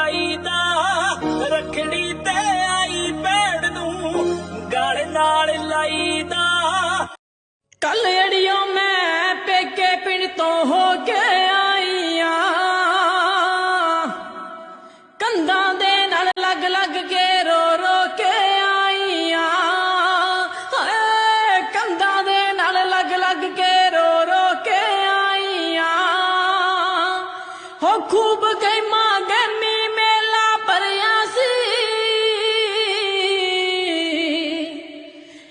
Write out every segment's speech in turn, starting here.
ਨਹੀਂ ਦਾ ਰਖੜੀ ਤੇ ਆਈ ਭੈਣ ਨੂੰ, ਗਲ ਨਾਲ ਲਾਈ ਦਾ ਕੱਲ ਅੜਿਓ ਮੈਂ ਪੇਕੇ ਪਿੰਡ ਤੋਂ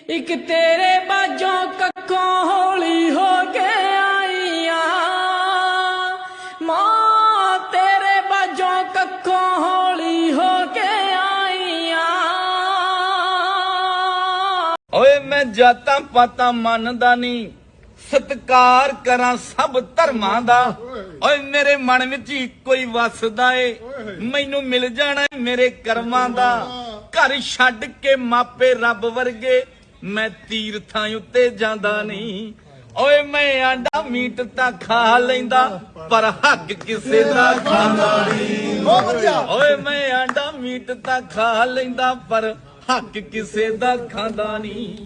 ਇੱਕ ਤੇਰੇ ਬਾਜੋਂ ਕੱਖੋਂ ਹੌਲੀ ਹੋ ਕੇ ਆਈਆਂ। ਮਾਂ ਤੇਰੇ ਬਾਜੋਂ ਕੱਖੋਂ ਹੌਲੀ ਹੋ ਕੇ ਆਈਆਂ। ਓਏ ਮੈਂ ਜਾਤਾਂ ਪਾਤਾਂ ਮੰਨਦਾ ਨਹੀਂ ਸਤਕਾਰ ਕਰਾਂ ਸਭ ਧਰਮਾਂ ਦਾ। ਓਏ ਮੇਰੇ ਮਨ ਵਿੱਚ ਇੱਕੋ ਹੀ ਵਸਦਾ ਏ, ਮੈਨੂੰ ਮਿਲ ਜਾਣਾ ਮੇਰੇ ਕਰਮਾਂ ਦਾ। ਘਰ ਛੱਡ ਕੇ ਮਾਪੇ ਰੱਬ ਵਰਗੇ ਮੈਂ ਤੀਰਥਾਂ ਉੱਤੇ ਜਾਂਦਾ ਨਹੀਂ। ਓਏ ਮੈਂ ਆਂਡਾ ਮੀਟ ਤਾਂ ਖਾ ਲੈਂਦਾ ਪਰ ਹੱਕ ਕਿਸੇ ਦਾ ਖਾਂਦਾ ਨਹੀਂ। ਓਏ ਮੈਂ ਆਂਡਾ ਮੀਟ ਤਾਂ ਖਾ ਲੈਂਦਾ ਪਰ ਹੱਕ ਕਿਸੇ ਦਾ ਖਾਂਦਾ ਨਹੀਂ।